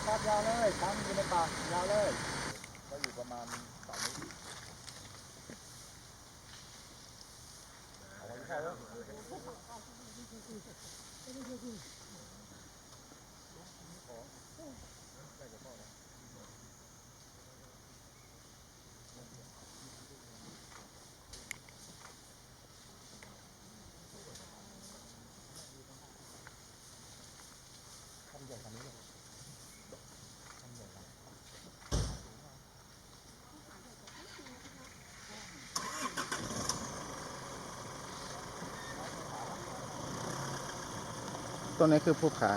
ยครับยาวเลยช้างอยู่ในป่ายาวเลย ก็อยู่ประมาณสามเมตรเอาไว้ใช่แล้ว ต้นนี้คือภูผาผา